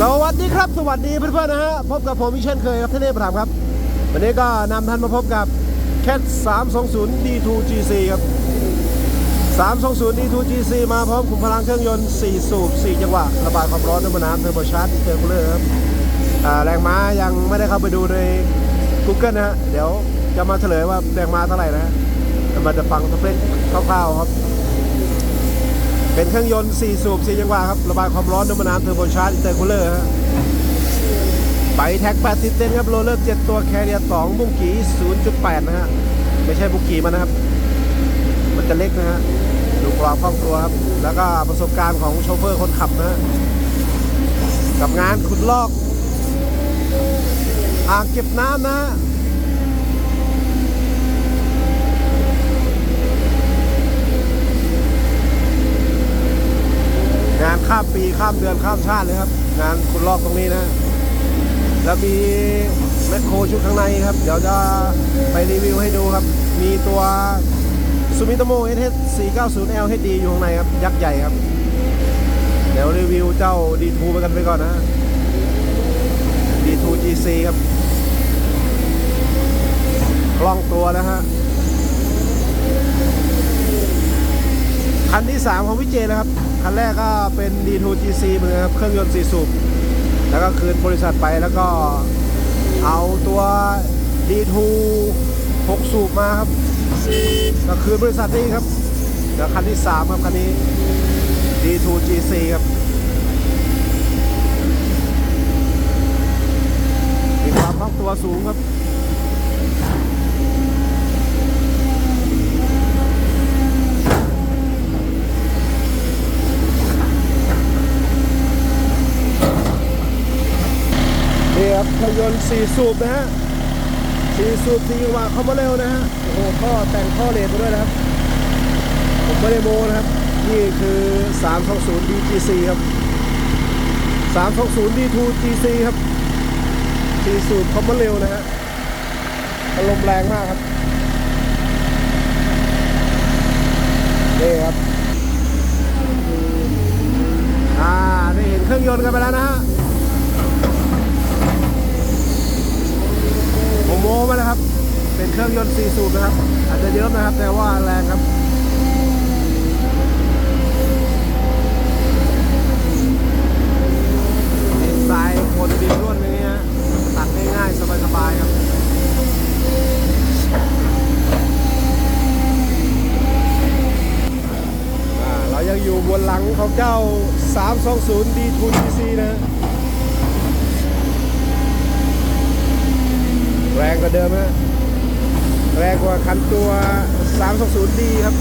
สวัสดีครับ สวัสดีเพื่อนๆนะฮะพบกับผมอีกเช่นเคยครับท่านเนประถามครับ วันนี้ก็นำท่านมาพบกับแคท320 D2GC ครับ 320 D2GC มาพร้อมขุมพลังเครื่องยนต์ 4 สูบ 4 จังหวะ ระบายความร้อนด้วยน้ำเทอร์โบชาร์จเทอร์คูลเลอร์ครับแรงม้ายังไม่ได้เข้าไปดูใน Google นะฮะ เดี๋ยวจะมาเฉลยว่าแรงม้าเท่าไหร่นะ มาจะฟังสเปคคร่าวๆครับ เป็นเครื่องยนต์ 4 สูบ 4 จังหวะครับ ระบายความร้อนด้วยน้ำเทอร์โบชาร์จอินเตอร์คูลเลอร์ฮะไปแท็ก80เซนครับ โรลเลอร์ 7 ตัวแคเรียร์2บุ้งกี0.8 นะฮะ ไม่ใช่บุ้งกีมันนะครับ มันจะเล็กนะฮะ ดูความคล่องตัวครับ แล้วก็ประสบการณ์ของโชเฟอร์คนขับนะฮะ กับงานขุดลอก อ่างเก็บน้ำนะฮะ งาน ข้ามเดือนข้ามชาติเลยครับ งานขุดลอกตรงนี้นะ แล้วมีแมคโครชุดข้างในครับ เดี๋ยวจะไปรีวิวให้ดูครับ มีตัวซูมิโตโม่ SH 490 LHD อยู่ข้างในครับ ยักษ์ใหญ่ครับ เดี๋ยวรีวิวเจ้า D2 ไปกันไปก่อนนะ D2 GC ครับคล่องตัวนะฮะคันที่ 3 ของวิเจนะครับ คันแรกก็เป็น D2 GC เหมือนครับเครื่องยนต์4สูบแล้วก็คืนบริษัทไปแล้วก็เอาตัว D2 6 สูบมาครับ ก็คืนบริษัทนี้ครับเดี๋ยวคันที่ 3 ครับ คันนี้ D2 GC ครับมีความคล่องตัวสูงครับ กับเครื่องยนต์4สูบนะฮะ4สูบ4จังหวะเข้ามาเร็วนะฮะโอ้โหท่อแต่งท่อเลนมาด้วยนะครับผมไม่ได้โมนะครับ นี่คือ 320 DGC ครับ 320 D2 GC ครับ4สูบเข้ามาเร็วนะฮะอารมณ์แรงมากครับนี่ครับอ่าได้เห็นเครื่องยนต์กันไปแล้วนะฮะ ผม โม้มาแล้วครับ เป็นเครื่องยนต์4สูบนะครับ อาจจะเยอะนะครับ แต่ว่าแรงครับดินทรายคนดินร่วนอย่างเงี้ยตัดง่ายๆ สบายๆครับเรายังอยู่บนหลังของเจ้า 320 D2 GC นะฮะ แรง กว่าเดิมฮะแรงกว่าคันตัว 320D ครับ